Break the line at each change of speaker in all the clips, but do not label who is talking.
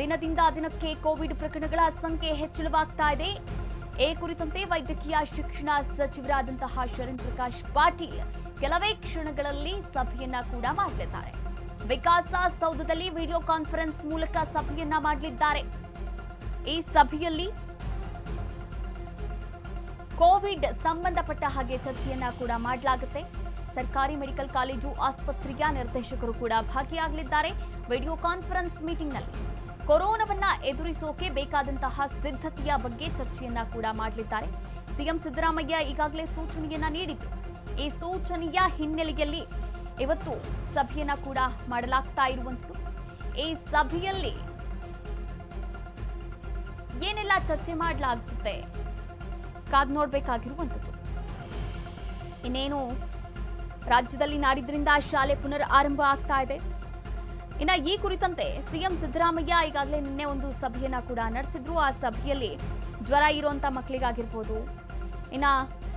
ದಿನದಿಂದ ದಿನಕ್ಕೆ ಕೋವಿಡ್ ಪ್ರಕರಣಗಳ ಸಂಖ್ಯೆ ಹೆಚ್ಚಳವಾಗ್ತಾ ಇದೆ. ಈ ಕುರಿತಂತೆ ವೈದ್ಯಕೀಯ ಶಿಕ್ಷಣ ಸಚಿವರಾದಂತಹ ಶರಣ್ ಪ್ರಕಾಶ್ ಪಾಟೀಲ್ ಕೆಲವೇ ಕ್ಷಣಗಳಲ್ಲಿ ಸಭೆಯನ್ನ ಕೂಡ ಮಾಡಲಿದ್ದಾರೆ. ವಿಕಾಸ ಸೌಧದಲ್ಲಿ ವಿಡಿಯೋ ಕಾನ್ಫರೆನ್ಸ್ ಮೂಲಕ ಸಭೆಯನ್ನ ಮಾಡಲಿದ್ದಾರೆ. ಈ ಸಭೆಯಲ್ಲಿ ಕೋವಿಡ್ ಸಂಬಂಧಪಟ್ಟ ಹಾಗೆ ಚರ್ಚೆಯನ್ನ ಕೂಡ ಮಾಡಲಾಗುತ್ತೆ. ಸರ್ಕಾರಿ ಮೆಡಿಕಲ್ ಕಾಲೇಜು ಆಸ್ಪತ್ರೆಯ ನಿರ್ದೇಶಕರು ಕೂಡ ಭಾಗಿಯಾಗಲಿದ್ದಾರೆ. ವಿಡಿಯೋ ಕಾನ್ಫರೆನ್ಸ್ ಮೀಟಿಂಗ್ನಲ್ಲಿ ಕೊರೋನಾವನ್ನ ಎದುರಿಸೋಕೆ ಬೇಕಾದಂತಹ ಸಿದ್ಧತೆಯ ಬಗ್ಗೆ ಚರ್ಚೆಯನ್ನ ಕೂಡ ಮಾಡಲಿದ್ದಾರೆ. ಸಿಎಂ ಸಿದ್ದರಾಮಯ್ಯ ಈಗಾಗಲೇ ಸೂಚನೆಯನ್ನ ನೀಡಿದ್ದು. ಈ ಸೂಚನೆಯ ಹಿನ್ನೆಲೆಯಲ್ಲಿ ಇವತ್ತು ಸಭೆಯನ್ನ ಕೂಡ ಮಾಡಲಾಗ್ತಾ ಇರುವಂತದ್ದು ಈ ಸಭೆಯಲ್ಲಿ ಏನೆಲ್ಲ ಚರ್ಚೆ ಮಾಡಲಾಗುತ್ತೆ ಕಾದ್ ನೋಡ್ಬೇಕಾಗಿರುವಂಥದ್ದು. ಇನ್ನೇನು ರಾಜ್ಯದಲ್ಲಿ ನಾಡಿದ್ರಿಂದ ಶಾಲೆ ಪುನರ್ ಆರಂಭ ಆಗ್ತಾ ಇದೆ. ಇನ್ನ ಈ ಕುರಿತಂತೆ ಸಿಎಂ ಸಿದ್ದರಾಮಯ್ಯ ಈಗಾಗಲೇ ನಿನ್ನೆ ಒಂದು ಸಭೆಯನ್ನ ಕೂಡ ನಡೆಸಿದ್ರು. ಆ ಸಭೆಯಲ್ಲಿ ಜ್ವರ ಇರುವಂತ ಮಕ್ಕಳಿಗಾಗಿರ್ಬೋದು ಇನ್ನ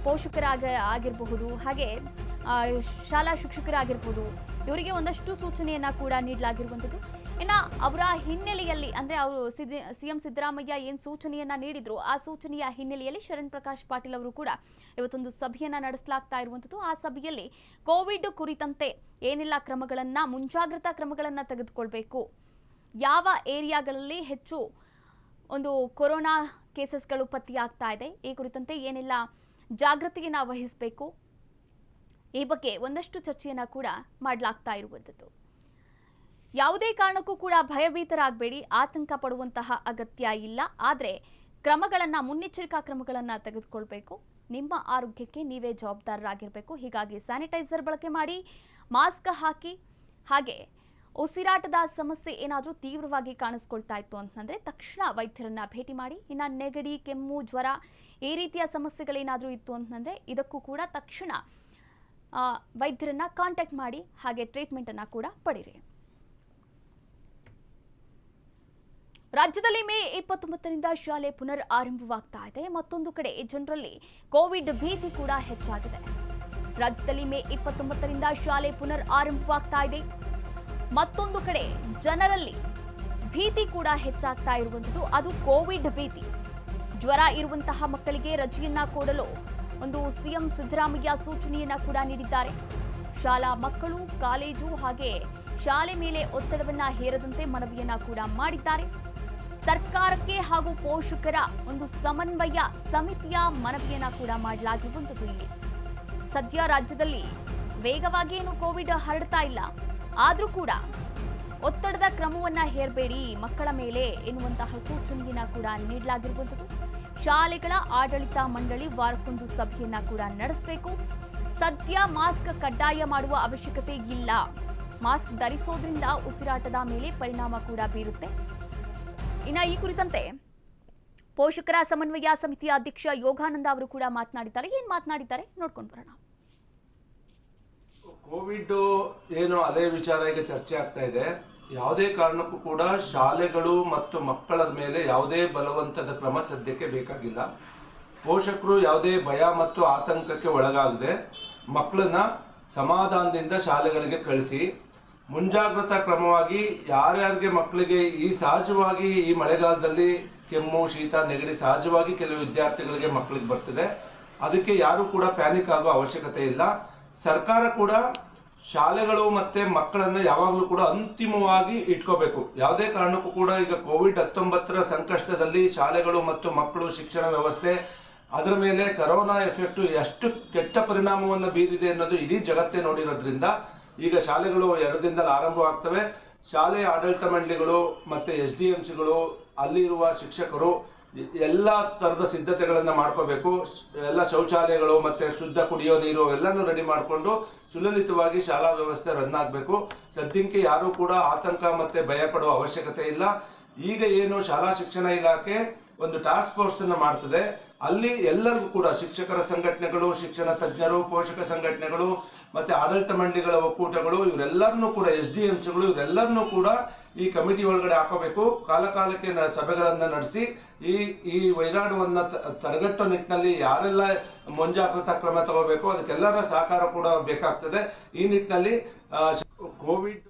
ಪೋಷಕರಾಗ ಆಗಿರಬಹುದು, ಹಾಗೆ ಶಾಲಾ ಶಿಕ್ಷಕರಾಗಿರ್ಬೋದು ಇವರಿಗೆ ಒಂದಷ್ಟು ಸೂಚನೆಯನ್ನು ಕೂಡ ನೀಡಲಾಗಿರುವಂಥದ್ದು. ಇನ್ನು ಅವರ ಹಿನ್ನೆಲೆಯಲ್ಲಿ, ಅಂದರೆ ಅವರು ಸಿ ಎಂ ಸಿದ್ದರಾಮಯ್ಯ ಏನು ಸೂಚನೆಯನ್ನು ನೀಡಿದ್ರು, ಆ ಸೂಚನೆಯ ಹಿನ್ನೆಲೆಯಲ್ಲಿ ಶರಣ್ ಪ್ರಕಾಶ್ ಪಾಟೀಲ್ ಅವರು ಕೂಡ ಇವತ್ತೊಂದು ಸಭೆಯನ್ನು ನಡೆಸಲಾಗ್ತಾ ಇರುವಂಥದ್ದು. ಆ ಸಭೆಯಲ್ಲಿ ಕೋವಿಡ್ ಕುರಿತಂತೆ ಏನೆಲ್ಲ ಕ್ರಮಗಳನ್ನು, ಮುಂಜಾಗ್ರತಾ ಕ್ರಮಗಳನ್ನು ತೆಗೆದುಕೊಳ್ಬೇಕು. ಯಾವ ಏರಿಯಾಗಳಲ್ಲಿ ಹೆಚ್ಚು ಒಂದು ಕೊರೋನಾ ಕೇಸಸ್ಗಳು ಪತ್ತೆಯಾಗ್ತಾ ಇದೆ. ಈ ಕುರಿತಂತೆ ಏನೆಲ್ಲ ಜಾಗೃತಿಯನ್ನ ವಹಿಸಬೇಕು? ಈ ಬಗ್ಗೆ ಒಂದಷ್ಟು ಚರ್ಚೆಯನ್ನು ಕೂಡ ಮಾಡಲಾಗ್ತಾ ಇರುವಂಥದ್ದು. ಯಾವುದೇ ಕಾರಣಕ್ಕೂ ಕೂಡ ಭಯಭೀತರಾಗಬೇಡಿ. ಆತಂಕ ಪಡುವಂತಹ ಅಗತ್ಯ ಇಲ್ಲ. ಆದರೆ ಕ್ರಮಗಳನ್ನು, ಮುನ್ನೆಚ್ಚರಿಕಾ ಕ್ರಮಗಳನ್ನು ತೆಗೆದುಕೊಳ್ಬೇಕು. ನಿಮ್ಮ ಆರೋಗ್ಯಕ್ಕೆ ನೀವೇ ಜವಾಬ್ದಾರರಾಗಿರಬೇಕು. ಹೀಗಾಗಿ ಸ್ಯಾನಿಟೈಸರ್ ಬಳಕೆ ಮಾಡಿ, ಮಾಸ್ಕ್ ಹಾಕಿ, ಹಾಗೆ ಉಸಿರಾಟದ ಸಮಸ್ಯೆ ಏನಾದರೂ ತೀವ್ರವಾಗಿ ಕಾಣಿಸ್ಕೊಳ್ತಾ ಇತ್ತು ಅಂತಂದ್ರೆ ತಕ್ಷಣ ವೈದ್ಯರನ್ನ ಭೇಟಿ ಮಾಡಿ, ಇನ್ನು ನೆಗಡಿ, ಕೆಮ್ಮು, ಜ್ವರ ಈ ರೀತಿಯ ಸಮಸ್ಯೆಗಳೇನಾದರೂ ಇತ್ತು ಅಂತಂದ್ರೆ ಇದಕ್ಕೂ ಕೂಡ ತಕ್ಷಣ ವೈದ್ಯರನ್ನ ಕಾಂಟ್ಯಾಕ್ಟ್ ಮಾಡಿ, ಹಾಗೆ ಟ್ರೀಟ್ಮೆಂಟನ್ನು ಕೂಡ ಪಡೀರಿ. ರಾಜ್ಯದಲ್ಲಿ ಮೇ ಇಪ್ಪತ್ತೊಂಬತ್ತರಿಂದ ಶಾಲೆ ಪುನರ್ ಆರಂಭವಾಗ್ತಾ ಇದೆ. ಮತ್ತೊಂದು ಕಡೆ ಜನರಲ್ಲಿ ಕೋವಿಡ್ ಭೀತಿ ಕೂಡ ಹೆಚ್ಚಾಗಿದೆ. ರಾಜ್ಯದಲ್ಲಿ ಮೇ ಇಪ್ಪತ್ತೊಂಬತ್ತರಿಂದ ಶಾಲೆ ಪುನರ್ ಆರಂಭವಾಗ್ತಾ ಇದೆ. ಮತ್ತೊಂದು ಕಡೆ ಜನರಲ್ಲಿ ಭೀತಿ ಕೂಡ ಹೆಚ್ಚಾಗ್ತಾ ಇರುವಂಥದ್ದು. ಅದು ಕೋವಿಡ್ ಭೀತಿ. ಜ್ವರ ಇರುವಂತಹ ಮಕ್ಕಳಿಗೆ ರಜೆಯನ್ನ ಕೊಡಲು ಒಂದು ಸಿಎಂ ಸಿದ್ದರಾಮಯ್ಯ ಸೂಚನೆಯನ್ನ ಕೂಡ ನೀಡಿದ್ದಾರೆ. ಶಾಲಾ ಮಕ್ಕಳು, ಕಾಲೇಜು ಹಾಗೆ ಶಾಲೆ ಮೇಲೆ ಒತ್ತಡವನ್ನ ಹೇರದಂತೆ ಮನವಿಯನ್ನ ಕೂಡ ಮಾಡಿದ್ದಾರೆ. ಸರ್ಕಾರಕ್ಕೆ ಹಾಗೂ ಪೋಷಕರ ಒಂದು ಸಮನ್ವಯ ಸಮಿತಿಯ ಮನವಿಯನ್ನ ಕೂಡ ಮಾಡಲಾಗಿರುವಂಥದ್ದು ಇಲ್ಲಿ. ಸದ್ಯ ರಾಜ್ಯದಲ್ಲಿ ವೇಗವಾಗಿ ಏನು ಕೋವಿಡ್ ಹರಡ್ತಾ ಇಲ್ಲ. ಆದರೂ ಕೂಡ ಒತ್ತಡದ ಕ್ರಮವನ್ನ ಹೇರಬೇಡಿ. ಮಕ್ಕಳ ಮೇಲೆ ಎನ್ನುವಂತಹ ಸೂಚನೆಯನ್ನ ಕೂಡ ನೀಡಲಾಗಿರುವಂಥದ್ದು. ಶಾಲೆಗಳ ಆಡಳಿತ ಮಂಡಳಿ ವಾರಕ್ಕೊಂದು ಸಭೆಯನ್ನ ಕೂಡ ನಡೆಸಬೇಕು. ಸದ್ಯ ಮಾಸ್ಕ್ ಕಡ್ಡಾಯ ಮಾಡುವ ಅವಶ್ಯಕತೆ ಇಲ್ಲ. ಮಾಸ್ಕ್ ಧರಿಸೋದ್ರಿಂದ ಉಸಿರಾಟದ ಮೇಲೆ ಪರಿಣಾಮ ಕೂಡ ಬೀರುತ್ತೆ. ಇನ್ನು ಈ ಕುರಿತಂತೆ ಪೋಷಕರ ಸಮನ್ವಯ ಸಮಿತಿಯ ಅಧ್ಯಕ್ಷ ಯೋಗಾನಂದ ಅವರು ಕೂಡ ಮಾತನಾಡಿದ್ದಾರೆ. ಏನು ಮಾತನಾಡಿದ್ದಾರೆ ನೋಡ್ಕೊಂಡು ಬರೋಣ.
ಕೋವಿಡ್ ಏನು ಅದೇ ವಿಚಾರ ಈಗ ಚರ್ಚೆ ಆಗ್ತಾ ಇದೆ. ಯಾವುದೇ ಕಾರಣಕ್ಕೂ ಕೂಡ ಶಾಲೆಗಳು ಮತ್ತು ಮಕ್ಕಳ ಮೇಲೆ ಯಾವುದೇ ಬಲವಂತದ ಕ್ರಮ ಸದ್ಯಕ್ಕೆ ಬೇಕಾಗಿಲ್ಲ. ಪೋಷಕರು ಯಾವುದೇ ಭಯ ಮತ್ತು ಆತಂಕಕ್ಕೆ ಒಳಗಾಗದೆ ಮಕ್ಕಳನ್ನ ಸಮಾಧಾನದಿಂದ ಶಾಲೆಗಳಿಗೆ ಕಳಿಸಿ. ಮುಂಜಾಗ್ರತಾ ಕ್ರಮವಾಗಿ ಯಾರ್ಯಾರಿಗೆ ಮಕ್ಕಳಿಗೆ ಈ ಸಹಜವಾಗಿ ಈ ಮಳೆಗಾಲದಲ್ಲಿ ಕೆಮ್ಮು, ಶೀತ, ನೆಗಡಿ ಸಹಜವಾಗಿ ಕೆಲವು ವಿದ್ಯಾರ್ಥಿಗಳಿಗೆ ಮಕ್ಕಳಿಗೆ ಬರ್ತದೆ. ಅದಕ್ಕೆ ಯಾರು ಕೂಡ ಪ್ಯಾನಿಕ್ ಆಗುವ ಅವಶ್ಯಕತೆ ಇಲ್ಲ. ಸರ್ಕಾರ ಕೂಡ ಶಾಲೆಗಳು ಮತ್ತೆ ಮಕ್ಕಳನ್ನ ಯಾವಾಗಲೂ ಕೂಡ ಅಂತಿಮವಾಗಿ ಇಟ್ಕೋಬೇಕು. ಯಾವುದೇ ಕಾರಣಕ್ಕೂ ಕೂಡ ಈಗ ಕೋವಿಡ್ ಹತ್ತೊಂಬತ್ತರ ಸಂಕಷ್ಟದಲ್ಲಿ ಶಾಲೆಗಳು ಮತ್ತು ಮಕ್ಕಳು ಶಿಕ್ಷಣ ವ್ಯವಸ್ಥೆ, ಅದರ ಮೇಲೆ ಕರೋನಾ ಎಫೆಕ್ಟ್ ಎಷ್ಟು ಕೆಟ್ಟ ಪರಿಣಾಮವನ್ನು ಬೀರಿದೆ ಅನ್ನೋದು ಇಡೀ ಜಗತ್ತೇ ನೋಡಿರೋದ್ರಿಂದ ಈಗ ಶಾಲೆಗಳು ಎರಡು ದಿನದಲ್ಲಿ ಆರಂಭವಾಗ್ತವೆ. ಶಾಲೆಯ ಆಡಳಿತ ಮಂಡಳಿಗಳು ಮತ್ತೆ ಎಸ್ ಡಿ ಎಂ ಸಿಗಳು ಅಲ್ಲಿರುವ ಶಿಕ್ಷಕರು ಎಲ್ಲ ತರದ ಸಿದ್ಧತೆಗಳನ್ನ ಮಾಡ್ಕೋಬೇಕು. ಎಲ್ಲ ಶೌಚಾಲಯಗಳು ಮತ್ತೆ ಶುದ್ಧ ಕುಡಿಯೋ ನೀರು ಎಲ್ಲಾನು ರೆಡಿ ಮಾಡಿಕೊಂಡು ಸುಲಲಿತವಾಗಿ ಶಾಲಾ ವ್ಯವಸ್ಥೆ ರನ್ ಆಗಬೇಕು. ಸದ್ಯಕ್ಕೆ ಯಾರು ಕೂಡ ಆತಂಕ ಮತ್ತೆ ಭಯ ಪಡುವ ಅವಶ್ಯಕತೆ ಇಲ್ಲ. ಈಗ ಏನು ಶಾಲಾ ಶಿಕ್ಷಣ ಇಲಾಖೆ ಒಂದು ಟಾಸ್ಕ್ ಫೋರ್ಸ್ ಅನ್ನು ಮಾಡ್ತದೆ. ಅಲ್ಲಿ ಎಲ್ಲರಿಗೂ ಕೂಡ ಶಿಕ್ಷಕರ ಸಂಘಟನೆಗಳು, ಶಿಕ್ಷಣ ತಜ್ಞರು, ಪೋಷಕ ಸಂಘಟನೆಗಳು ಮತ್ತೆ ಆಡಳಿತ ಮಂಡಳಿಗಳ ಒಕ್ಕೂಟಗಳು, ಇವರೆಲ್ಲರನ್ನೂ ಕೂಡ ಎಸ್ ಡಿ ಎಂಸ್ಗಳು ಇವರೆಲ್ಲರನ್ನೂ ಕೂಡ ಈ ಕಮಿಟಿ ಒಳಗಡೆ ಹಾಕೋಬೇಕು. ಕಾಲಕಾಲಕ್ಕೆ ಸಭೆಗಳನ್ನು ನಡೆಸಿ, ಈ ಈ ವೈರಾಣುವನ್ನ ತಡೆಗಟ್ಟೋ ನಿಟ್ಟಿನಲ್ಲಿ ಯಾರೆಲ್ಲ ಮುಂಜಾಗ್ರತಾ ಕ್ರಮ ತಗೋಬೇಕು, ಅದಕ್ಕೆಲ್ಲರ ಸಹಕಾರ ಕೂಡ ಬೇಕಾಗ್ತದೆ. ಈ ನಿಟ್ಟಿನಲ್ಲಿ ಕೋವಿಡ್